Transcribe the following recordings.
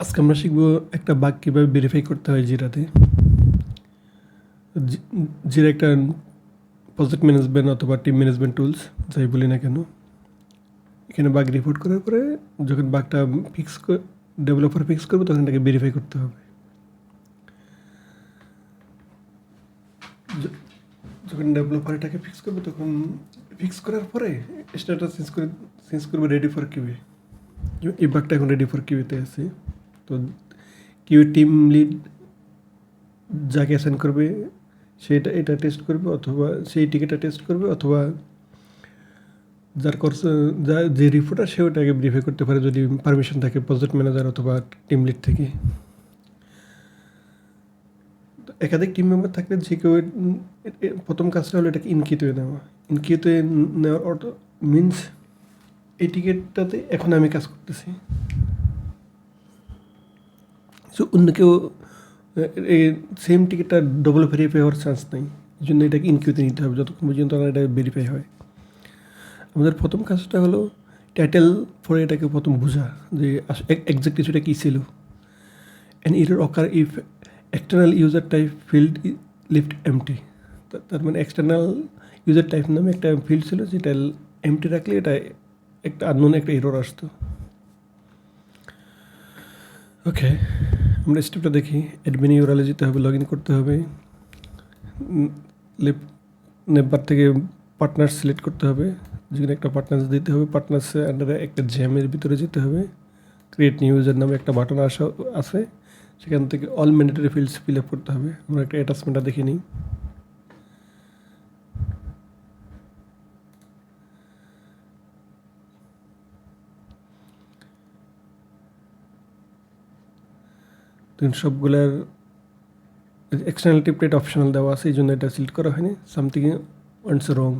আজকে আমরা শিখব একটা বাঘ কীভাবে ভেরিফাই করতে হয় জিরাতে। জিরা একটা প্রজেক্ট ম্যানেজমেন্ট অথবা টিম ম্যানেজমেন্ট টুলস যাই বলি না কেন। এখানে বাঘ রিপোর্ট করার পরে যখন বাঘটা ফিক্স ডেভেলপার ফিক্স করবে, তখন এটাকে ভেরিফাই করতে হবে। যখন ডেভেলপার এটাকে ফিক্স করবে, তখন ফিক্স করার পরে স্ট্যাটাস চেঞ্জ করে চেঞ্জ করবে রেডি ফর কিউএ এই বাঘটা এখন রেডি ফর কিউএতে আছে। তো কেউ টিম লিড যাকে অ্যাসাইন করবে সেটা এটা টেস্ট করবে অথবা সেই টিকিটটা টেস্ট করবে অথবা যার কোর্স যা, যে রিপোর্টার সে ওটাকে ভেরিফাই করতে পারে যদি পারমিশন থাকে প্রজেক্ট ম্যানেজার অথবা টিম লিড থেকে। একাধিক টিম মেম্বার থাকলে যে কেউ প্রথম কাজটা হলো এটাকে ইনকিউতে নেওয়া। ইনকিউতে নেওয়ার অর্থ মিনস এই টিকিটটাতে এখন আমি কাজ করতেছি। সো অন্য কেউ সেম টিকিটটা ডবল ভেরিফাই হওয়ার চান্স নেই এই জন্য এটাকে ইনকিউতে নিতে হবে যতক্ষণ পর্যন্ত না এটা ভেরিফাই হয় আমাদের প্রথম কাজটা হলো টাইটেল পরে এটাকে প্রথম বোঝা যে এক্সাক্ট কিছুটা কী ছিল অ্যান্ড এটার occur if external user type field left empty তার মানে এক্সটার্নাল ইউজার টাইপ নামে একটা ফিল্ড ছিল যেটা এমটি রাখলে এটা একটা আননোন একটা এরর আসতো ওকে আমরা স্টেপটা দেখি অ্যাডমিন ইউরালে যেতে হবে লগ ইন করতে হবে নেবার থেকে পার্টনার সিলেক্ট করতে হবে, যেখানে একটা পার্টনার দিতে হবে পার্টনার্সের আন্ডারে একটা জ্যামের ভিতরে যেতে হবে ক্রিয়েট নিউ ইউজার নামে একটা বাটন আসা, আছে, সেখান থেকে all mandatory fields fill up করতে হবে, আমরা একটা অ্যাটাচমেন্টটা দেখে নিই। তো সবগুলার এক্সটার্নাল টেমপ্লেট অপশনাল দেওয়া আছে এই জন্য এটা সিলেক্ট করা হয়নি। সামথিং ওয়ান্স রং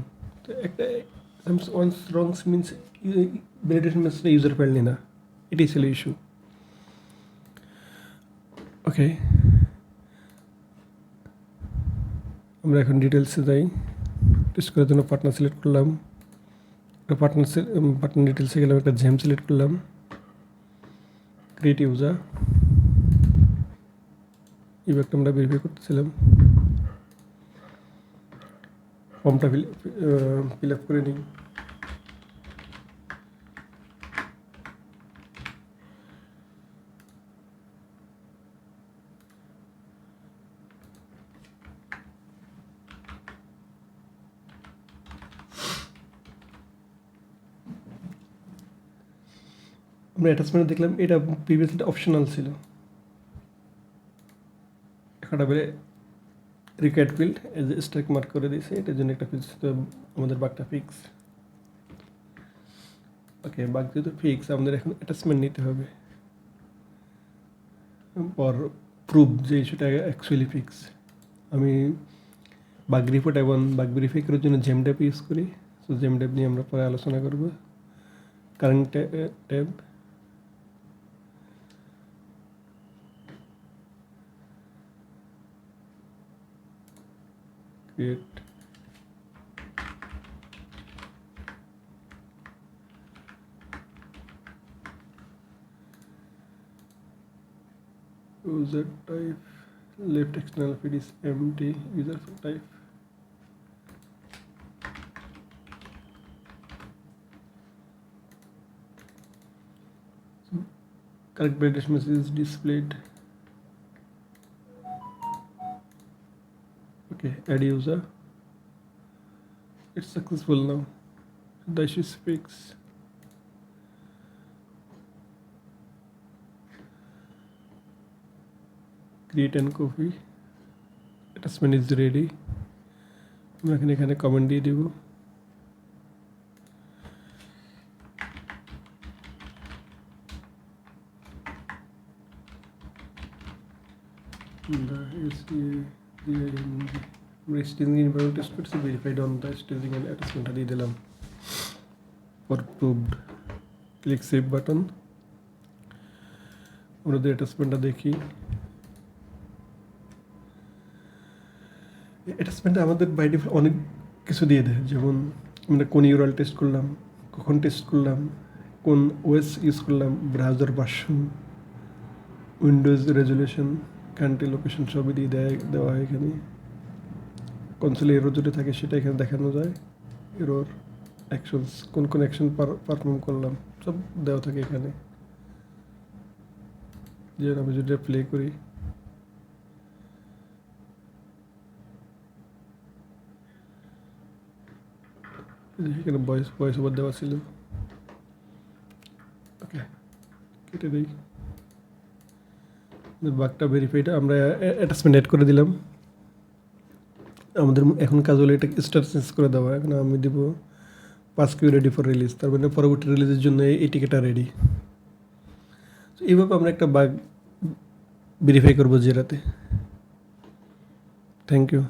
তো একটা ওয়ান্স রং মিনস ভ্যালিডেশন মেসেজটা ইউজার পারলি না। এটাই ছিল ইস্যু ওকে আমরা এখন ডিটেলসে যাই। টেস্ট করার জন্য পার্টনার সিলেক্ট করলাম। পার্টনার পার্টনার ডিটেলসে গেলাম, একটা জ্যাম সিলেক্ট করলাম। ক্রিয়েট ইউজার ব্যাগটা আমরা ভেরিফাই করতেছিলাম। ফর্মটা ফিল আপ করে নিই। আমরা অ্যাটাচমেন্ট দেখলাম এটা প্রিভিয়াসলি অপশনাল ছিল। একটা বেড়ে required field as strike mark করে দিয়েছে, এটার জন্য একটা ফিক্স আমাদের বাঘটা ফিক্স। ওকে, বাগ যেহেতু ফিক্স, আমাদের এখন অ্যাটাচমেন্ট নিতে হবে। পর প্রুভ যে সেটা অ্যাকচুয়ালি ফিক্স আমি বাগ রিপোর্ট এবং বাঘ ভেরিফাই করার জন্য জেম ট্যাব ইউজ করি। সো জেম ট্যাব নিয়ে আমরা পরে আলোচনা করব। Current tab create user type left external feed is empty. User type. Correct validation message is displayed okay add user it's successful now the issue is fixed create and copy attachment is ready আমরা এখানে এখানে comment দিয়ে দেব the SCA আমরা environment test করছি verified on the staging and অ্যাটাচমেন্টটা দিয়ে দিলাম। For proved click save button যদি অ্যাটাচমেন্টটা দেখি। অ্যাটাচমেন্টে আমাদের বাই ডিফল্ট অনেক কিছু দিয়ে দেয়, যেমন আমরা কোন ইউরাল টেস্ট করলাম, কখন টেস্ট করলাম, কোন ওয়েস ইউজ করলাম browser version Windows resolution country location সবই দিয়ে দেয়, দেওয়া হয় এখানে। কনসোলে এরো যদি থাকে, সেটা এখানে দেখানো যায়। এরোর অ্যাকশনস কোন কোন অ্যাকশন পারফর্ম করলাম, সব দেওয়া থাকে এখানে। যে আমি যদি প্লে করি। এখানে ভয়েস ভয়েস ওভার দেওয়া ছিল। ওকে কেটে দিই। বাঘটা ভেরিফাইড আমরা অ্যাটাচমেন্ট অ্যাড করে দিলাম। আমাদের এখন কাজ হলো এটা স্টার চেঞ্জ করে দেওয়া। এখন আমি দেবো পাঁচ কিউ রেডি ফর রিলিজ তার মানে পরবর্তী রিলিজের জন্য এই টিকিটটা রেডি এইভাবে আমরা একটা বাঘ ভেরিফাই করব জেরাতে থ্যাংক ইউ